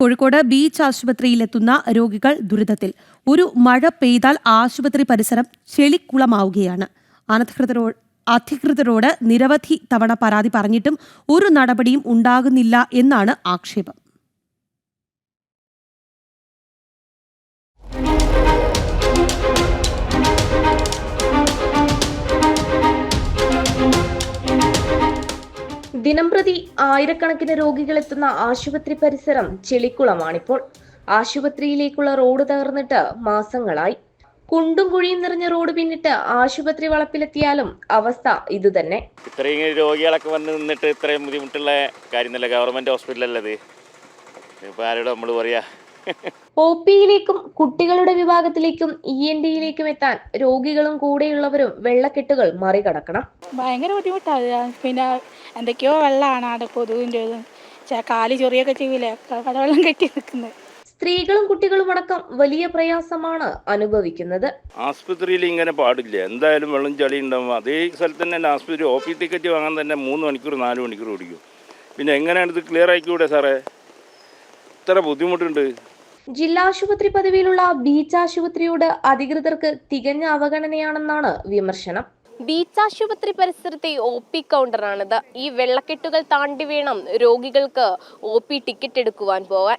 Kozhikode beach ആശുപത്രിയിലെത്തുന്ന രോഗികൾ ദുരിതത്തിൽ. ഒരു മഴ പെയ്താൽ ആശുപത്രി പരിസരം ചെളിക്കുളമാവുകയാണ്. അനധികൃതരോ അധികൃതരോട് നിരവധി തവണ പരാതി പറഞ്ഞിട്ടും ഒരു നടപടിയും ഉണ്ടാകുന്നില്ല എന്നാണ് ആക്ഷേപം. ദിനംപ്രതി ആയിരക്കണക്കിന് രോഗികൾ എത്തുന്ന ആശുപത്രി പരിസരം ചെളിക്കുളമാണിപ്പോൾ. ആശുപത്രിയിലേക്കുള്ള റോഡ് തകർന്നിട്ട് മാസങ്ങളായി. കുണ്ടും കുഴിയും നിറഞ്ഞ റോഡ് പിന്നിട്ട് ആശുപത്രി വളപ്പിലെത്തിയാലും അവസ്ഥ ഇതുതന്നെ. ഇത്രയും രോഗികളൊക്കെ വന്ന് നിന്നിട്ട് ഇത്രയും ബുദ്ധിമുട്ടുള്ള കാര്യം ഗവൺമെന്റ് ഹോസ്പിറ്റലല്ലത് ഇപ്പൊ ആരോട് നമ്മൾ പറയാ? ഒ പിയിലേക്കും കുട്ടികളുടെ വിഭാഗത്തിലേക്കും ഇ എൻ ഡിയിലേക്കും എത്താൻ രോഗികളും കൂടെയുള്ളവരും വെള്ളക്കെട്ടുകൾ മറികടക്കണം. ഭയങ്കര ബുദ്ധിമുട്ടാണ്. പിന്നെ എന്തൊക്കെയോ വെള്ളമാണ് അവിടെ കൊതുകിന്റെ കാലി ചൊറിയൊക്കെ ചെയ്യില്ലേ കടവെള്ളം കെട്ടി നിൽക്കുന്നത്. സ്ത്രീകളും കുട്ടികളും അടക്കം വലിയ പ്രയാസമാണ് അനുഭവിക്കുന്നത്. ആസ്പത്രിയിൽ ഇങ്ങനെ പാടില്ല. എന്തായാലും വെള്ളം ചളി ഉണ്ടാവും. അതേ സ്ഥലത്ത് തന്നെ ആസ്പത്രി ഒ പി ടിക്കറ്റ് വാങ്ങാൻ തന്നെ മൂന്ന് മണിക്കൂർ നാല് മണിക്കൂർ ഓടിക്കും. പിന്നെ എങ്ങനെയാണ് ഇത് ക്ലിയർ ആക്കിക്കൂടെ സാറേ? ഇത്ര ബുദ്ധിമുട്ടുണ്ട്. ജില്ലാ ആശുപത്രി പദവിയിലുള്ള ബീച്ച് ആശുപത്രിയോട് അധികൃതർക്ക് തികഞ്ഞ അവഗണനയാണെന്നാണ് വിമർശനം. ബീച്ച് ആശുപത്രി പരിസരത്തെ ഒ പി കൗണ്ടറാണിത്. ഈ വെള്ളക്കെട്ടുകൾ താണ്ടി വേണം രോഗികൾക്ക് ഒ പി ടിക്കറ്റ് എടുക്കുവാൻ പോകാൻ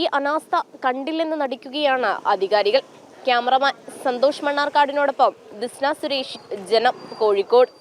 ഈ അനാസ്ഥ കണ്ടില്ലെന്ന് നടിക്കുകയാണ് അധികാരികൾ. ക്യാമറമാൻ സന്തോഷ് മണ്ണാർക്കാടിനോടൊപ്പം ദിസ്ന സുരേഷ് ജനം കോഴിക്കോട്.